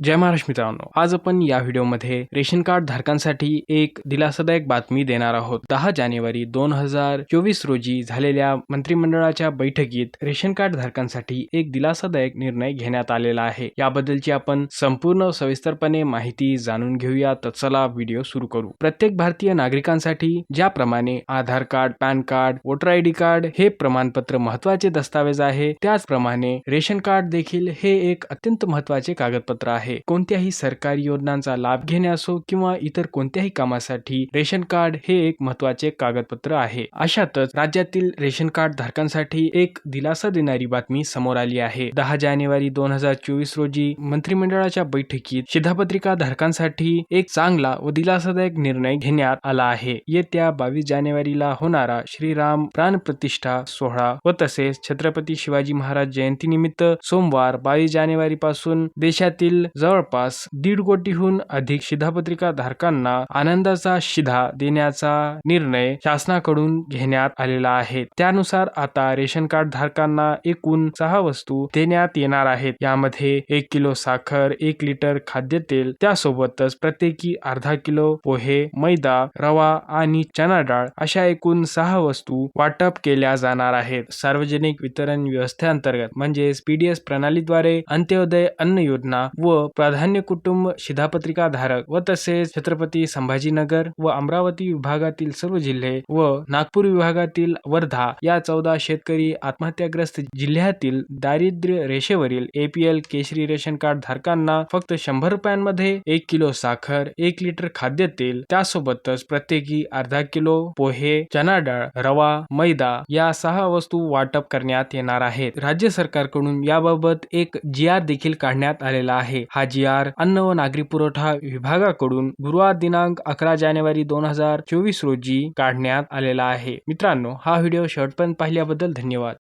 जय महाराष्ट्र मित्रांनो आज आपण या व्हिडिओमध्ये रेशन कार्ड धारकांसाठी एक दिलासादायक बातमी देणार आहोत. दहा जानेवारी दोन हजार चोवीस रोजी झालेल्या मंत्रिमंडळाच्या बैठकीत रेशन कार्ड धारकांसाठी एक दिलासादायक निर्णय घेण्यात आलेला आहे. याबद्दलची आपण संपूर्ण सविस्तरपणे माहिती जाणून घेऊया. तर चला व्हिडिओ सुरू करू. प्रत्येक भारतीय नागरिकांसाठी ज्याप्रमाणे Aadhaar card PAN card voter I D card हे प्रमाणपत्र महत्त्वाचे दस्तावेज आहे त्याचप्रमाणे रेशन कार्ड देखील हे एक अत्यंत महत्त्वाचे कागदपत्र आहे. कोणत्याही सरकारी योजनांचा लाभ घेणे असो किंवा इतर कोणत्याही कामासाठी रेशन कार्ड हे एक महत्त्वाचे कागदपत्र आहे. अशातच राज्यातील रेशन कार्ड धारकांसाठी एक दिलासा देणारी बातमी समोर आली आहे. दहा जानेवारी दोन हजार चोवीस रोजी मंत्रिमंडळाच्या बैठकीत शिधापत्रिका धारकांसाठी एक चांगला व दिलासादायक निर्णय घेण्यात आला आहे. येत्या बावीस जानेवारीला होणारा श्रीराम प्राण प्रतिष्ठा सोहळा व तसेच छत्रपती शिवाजी महाराज जयंती निमित्त सोमवार बावीस जानेवारी पासून देशातील जवळपास दीड कोटीहून अधिक शिधापत्रिका धारकांना आनंदाचा शिधा देण्याचा निर्णय शासनाकडून घेण्यात आलेला आहे. त्यानुसार आता रेशन कार्ड धारकांना एकूण सहा वस्तू देण्यात येणार आहेत. यामध्ये एक किलो साखर एक लिटर खाद्यतेल त्यासोबतच प्रत्येकी अर्धा किलो पोहे मैदा रवा आणि चना डाळ अशा एकूण सहा वस्तू वाटप केल्या जाणार आहेत. सार्वजनिक वितरण व्यवस्थेअंतर्गत म्हणजेच पीडीएस प्रणालीद्वारे अंत्योदय अन्न योजना व प्राधान्य कुटुंब शिधापत्रिका धारक व तसेच छत्रपती संभाजीनगर व अमरावती विभागातील सर्व जिल्हे व नागपूर विभागातील वर्धा या चौदा शेतकरी आत्महत्याग्रस्त जिल्ह्यातील दारिद्र्य रेषेवरील एपीएल केशरी रेशन कार्ड धारकांना फक्त शंभर रुपयांमध्ये एक किलो साखर एक लिटर खाद्यतेल त्यासोबतच प्रत्येकी अर्धा किलो पोहे चना डाळ रवा मैदा या सहा वस्तू वाटप करण्यात येणार आहेत. राज्य सरकारकडून याबाबत एक जी आर देखील काढण्यात आलेला आहे. हा जी आर अन्न व नागरी पुरवठा विभागाकडून गुरुवार दिनांक अकरा जानेवारी दोन हजार चोवीस रोजी काढण्यात आलेला आहे. मित्रांनो हा व्हिडिओ शेवटपर्यंत पाहिल्याबद्दल धन्यवाद.